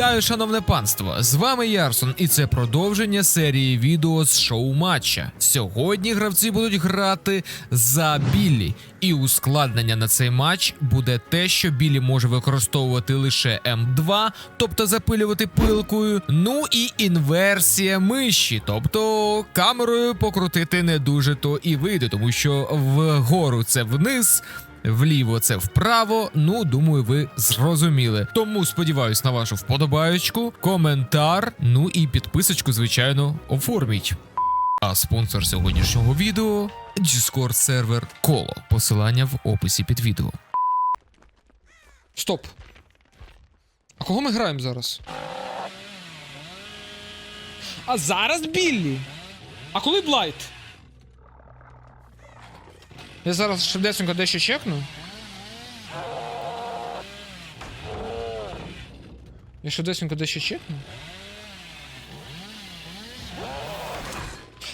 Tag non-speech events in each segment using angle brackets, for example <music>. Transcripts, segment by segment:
Вітаю, шановне панство! З вами Ярсон, і це продовження серії відео з шоу матча. Сьогодні гравці будуть грати за Біллі, і ускладнення на цей матч буде те, що Біллі може використовувати лише М2, тобто запилювати пилкою. Ну і інверсія миші, тобто камерою покрутити не дуже то і вийде, тому що вгору це вниз. Вліво це вправо. Ну, думаю, ви зрозуміли. Тому сподіваюсь на вашу вподобаючку, коментар, ну і підписочку, звичайно, оформіть. А спонсор сьогоднішнього відео Discord сервер Коло. Посилання в описі під відео. Стоп. А кого ми граємо зараз? А зараз Біллі. А коли Блайт? Я зараз швидесенько дещо чекну. Я швидесенько дещо чекну.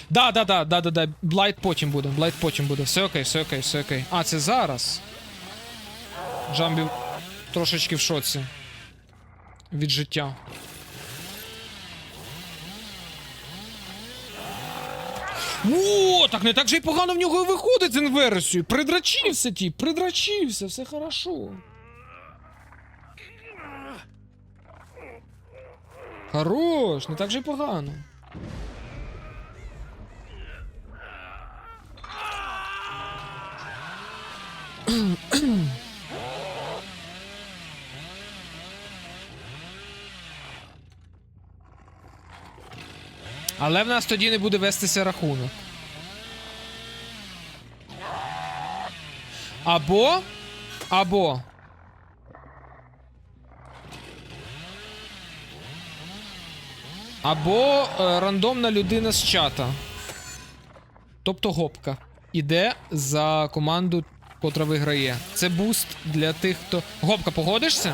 Да, да, да, да, да, да. Блайт потім буде. Блайт потім буде. Все окей, все окей, все окей. А, це зараз. Джамбі трошечки в шоці. Від життя. О, так не так же й погано в нього і виходить з інверсією. Придрачився ті, придрачився, все хорошо. Хорош, не так же й погано. Але в нас тоді не буде вестися рахунок. Або. Або. Або е, рандомна людина з чата. Тобто гопка. Іде за команду, котра виграє. Це буст для тих, хто. Гопка, погодишся?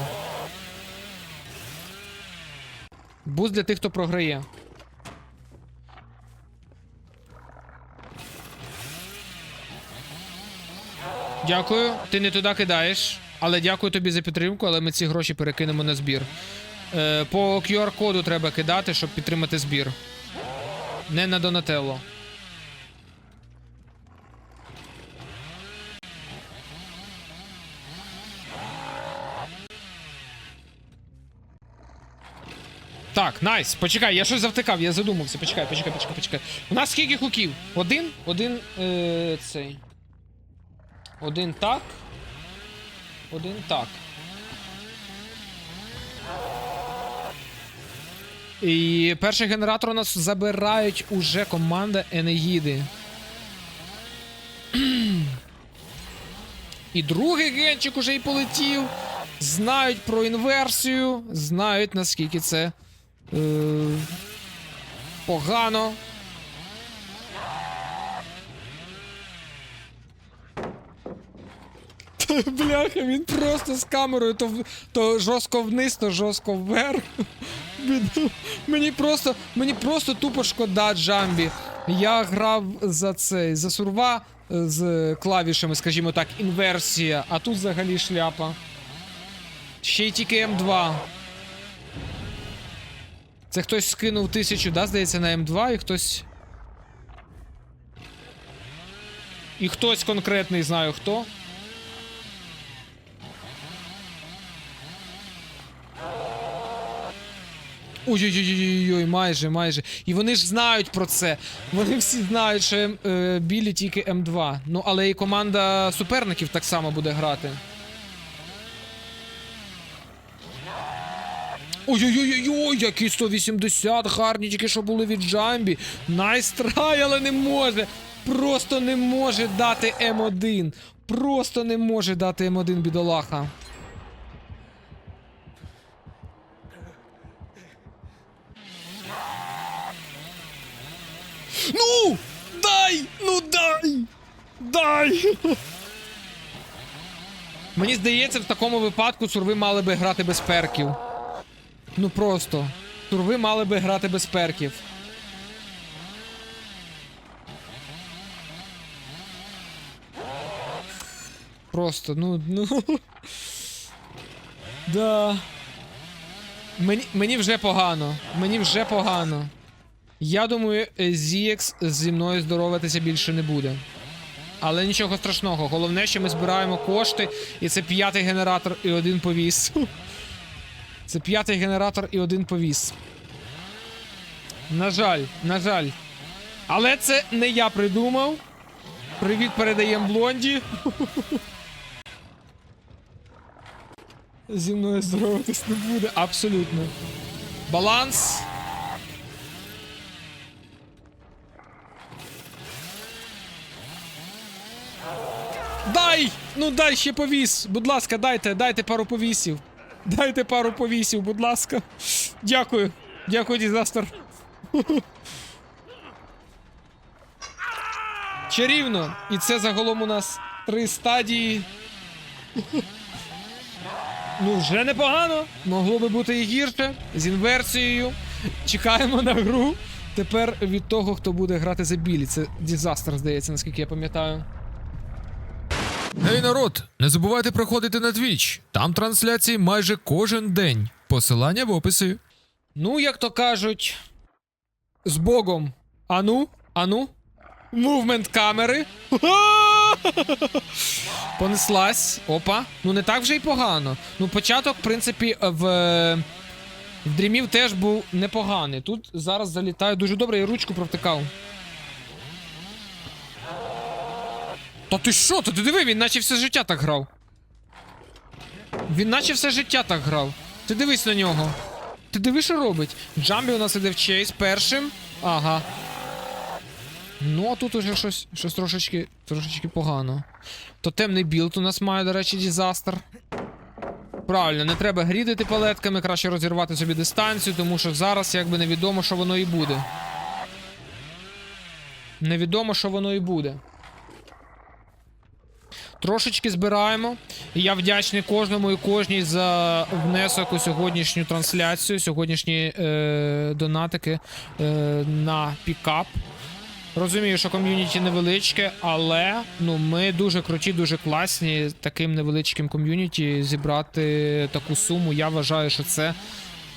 Буст для тих, хто програє. Дякую. Ти не туди кидаєш. Але дякую тобі за підтримку, але ми ці гроші перекинемо на збір. Е, по QR-коду треба кидати, щоб підтримати збір. Не на Донателло. Так, найс. Почекай, я щось завтикав, я задумався. Почекай, почекай, почекай, почекай. У нас скільки хуків? Один? Один е, цей. Один так. Один так. І перший генератор у нас забирають уже команда Енеїди. І другий генчик уже й полетів. Знають про інверсію, знають наскільки це е, погано. Бляха, він просто з камерою то, то жорстко вниз, то жорстко вверх. Мені просто, мені просто тупо шкода Джамбі. Я грав за цей, за сурва е, з клавішами, скажімо так, інверсія, а тут взагалі шляпа. Ще й тільки М2. Це хтось скинув тисячу, да, здається, на М2, і хтось. І хтось конкретний знаю хто. Ой-ой-ой, майже, майже. І вони ж знають про це. Вони всі знають, що е, білі тільки М2. Ну, але і команда суперників так само буде грати. Ой-ой-ой, які 180 гарні тільки що були від Джамбі. Найстрай, але не може. Просто не може дати М1. Просто не може дати М1 бідолаха. Ну! Дай! Ну дай! Дай! Мені здається, в такому випадку сурви мали би грати без перків. Ну просто. Сурви мали би грати без перків. Просто, ну, ну. <laughs> Да. Мені, мені вже погано. Мені вже погано. Я думаю, е, Зіекс зі мною здороватися більше не буде. Але нічого страшного. Головне, що ми збираємо кошти, і це п'ятий генератор і один повіс. Це п'ятий генератор і один повіс. На жаль, на жаль. Але це не я придумав. Привіт передаємо блонді. Зі мною здороватись не буде. Абсолютно. Баланс. Дай! Ну дай ще повіс! Будь ласка, дайте, дайте пару повісів. Дайте пару повісів, будь ласка. Дякую. Дякую, дізастер. Чарівно. І це загалом у нас три стадії. Ну, вже непогано. Могло би бути і гірше. З інверсією. Чекаємо на гру. Тепер від того, хто буде грати за білі. Це дізастер, здається, наскільки я пам'ятаю. Ей, народ, не забувайте приходити на Twitch. Там трансляції майже кожен день. Посилання в описі. Ну, як то кажуть, з Богом. Ану, ану. Мувмент камери. <laughs> Понеслась. Опа. Ну не так вже й погано. Ну, початок, в принципі, в. В дрімів теж був непоганий. Тут зараз залітаю дуже добре, я ручку провтикав. Та ти що? Та ти диви, він наче все життя так грав. Він наче все життя так грав. Ти дивись на нього. Ти диви, що робить? Джамбі у нас іде в чейс першим. Ага. Ну, а тут уже щось, щось трошечки, трошечки погано. Тотемний білд у нас має, до речі, дізастер. Правильно, не треба грідити палетками, краще розірвати собі дистанцію, тому що зараз якби невідомо, що воно і буде. Невідомо, що воно і буде. Трошечки збираємо. І Я вдячний кожному і кожній за внесок у сьогоднішню трансляцію, сьогоднішні е, донатики е, на пікап. Розумію, що ком'юніті невеличке, але ну ми дуже круті, дуже класні. Таким невеличким ком'юніті зібрати таку суму. Я вважаю, що це,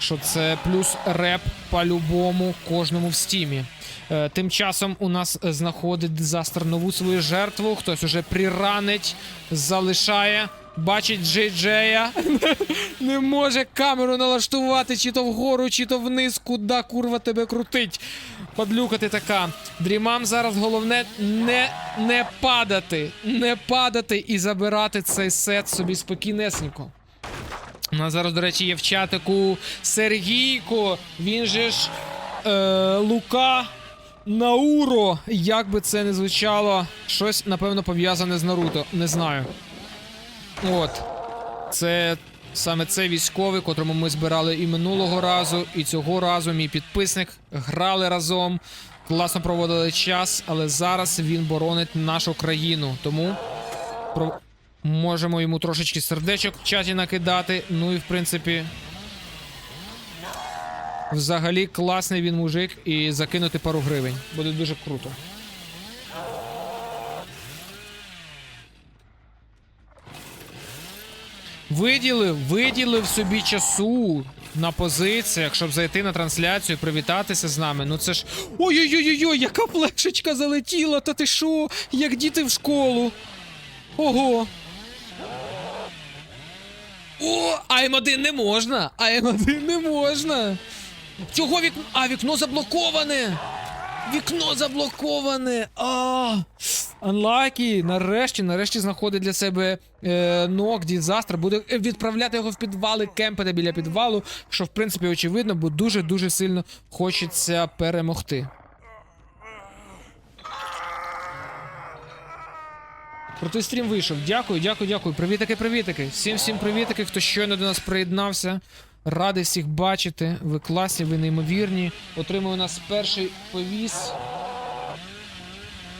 що це плюс реп по-любому кожному в стімі. Е, Тим часом у нас знаходить дизастер нову свою жертву. Хтось уже приранить, залишає. Бачить Джей Джея. <laughs> Не може камеру налаштувати чи то вгору, чи то вниз. Куда курва тебе крутить? Падлюка ти така. Дрімам зараз головне не, не падати. Не падати і забирати цей сет собі спокійнесенько. У нас зараз, до речі, є в чатику Сергійко. Він же ж е, Лука Науро. Як би це не звучало, щось, напевно, пов'язане з Наруто. Не знаю. От. Це саме цей військовий, котрому ми збирали і минулого разу, і цього разу мій підписник. Грали разом, класно проводили час, але зараз він боронить нашу країну. Тому. Можемо йому трошечки сердечок в чаті накидати. Ну і в принципі. Взагалі класний він мужик і закинути пару гривень. Буде дуже круто. Виділив, виділив собі часу на позиціях, щоб зайти на трансляцію, привітатися з нами. Ну це ж. Ой-ой-ой, яка флешечка залетіла, та ти що? Як діти в школу. Ого. О, а М1 не можна! А М1 не можна! Чого вікно? А, вікно заблоковане! Вікно заблоковане! А! Unlucky! Нарешті, нарешті знаходить для себе е, нок, дізастр. Буде відправляти його в підвали, кемпити біля підвалу, що в принципі очевидно, бо дуже-дуже сильно хочеться перемогти. Крутий стрім вийшов. Дякую, дякую, дякую. Привітики, привітики. Всім всім привітики, хто щойно до нас приєднався. Радий всіх бачити. Ви класні, ви неймовірні. Отримую у нас перший повіс.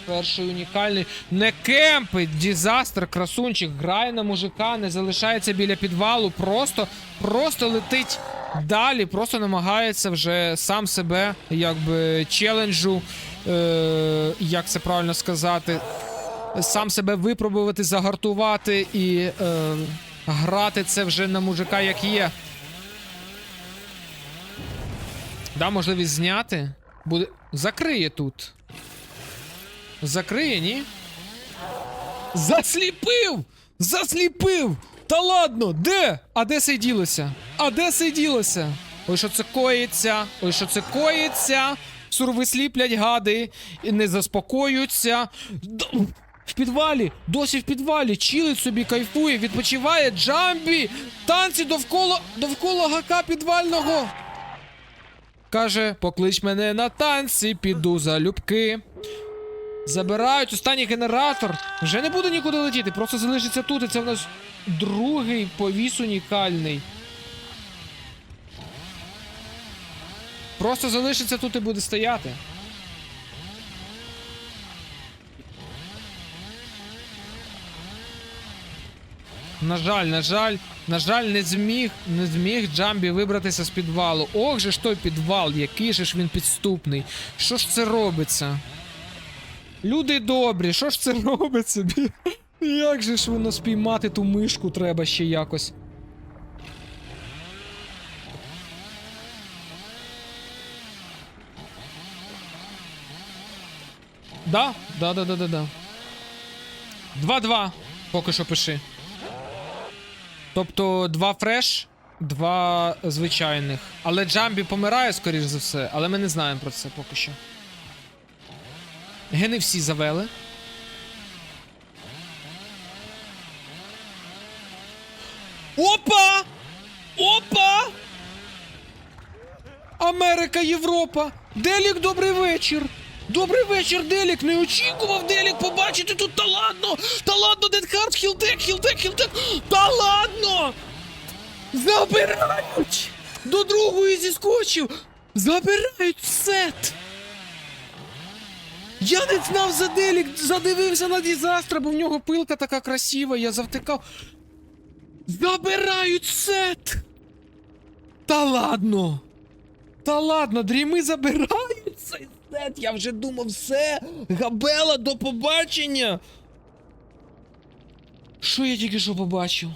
Перший унікальний. Не кемпить, дізастер, красунчик, грає на мужика, не залишається біля підвалу, просто, просто летить далі, просто намагається вже сам себе, якби челенджу, е, як це правильно сказати, сам себе випробувати, загартувати і е, грати це вже на мужика як є. Да, можливість зняти. Буде. Закриє тут. Закриє, ні? Засліпив! Засліпив! Та ладно, де? А де це ділося? А де це ділося? Ой, що це коїться? Ой, що це коїться? Сурви сліплять гади і не заспокоюються. В підвалі, досі в підвалі, чилить собі, кайфує, відпочиває Джамбі! Танці довкола довкола гака підвального. Каже, поклич мене на танці, піду за любки. Забирають останній генератор. Вже не буде нікуди летіти, просто залишиться тут. І це в нас другий повіс унікальний. Просто залишиться тут і буде стояти. На жаль, на жаль, на жаль, не зміг, не зміг Джамбі вибратися з підвалу. Ох же ж той підвал, який же ж він підступний. Що ж це робиться? Люди добрі, що ж це робиться? Як же ж воно спіймати ту мишку треба ще якось? Да, да, да, да, да, да. 2-2. Поки що пиши. Тобто два фреш, два звичайних. Але Джамбі помирає, скоріш за все, але ми не знаємо про це поки що. Гени всі завели. Опа! Опа! Америка, Європа! Делік, добрий вечір! Добрий вечір, Делік! Не очікував Делік побачити тут та ладно! Та ладно, Дедхард, хілтек, хілтек, хілтек! Та ладно! Забирають! До другої зіскочив! Забирають сет! Я не знав за Делік, задивився на дізастра, бо в нього пилка така красива, я завтикав. Забирають сет! Та ладно! Та ладно, дріми забирають цей! Я вже думав, все! Габела, до побачення! Що я тільки що побачив?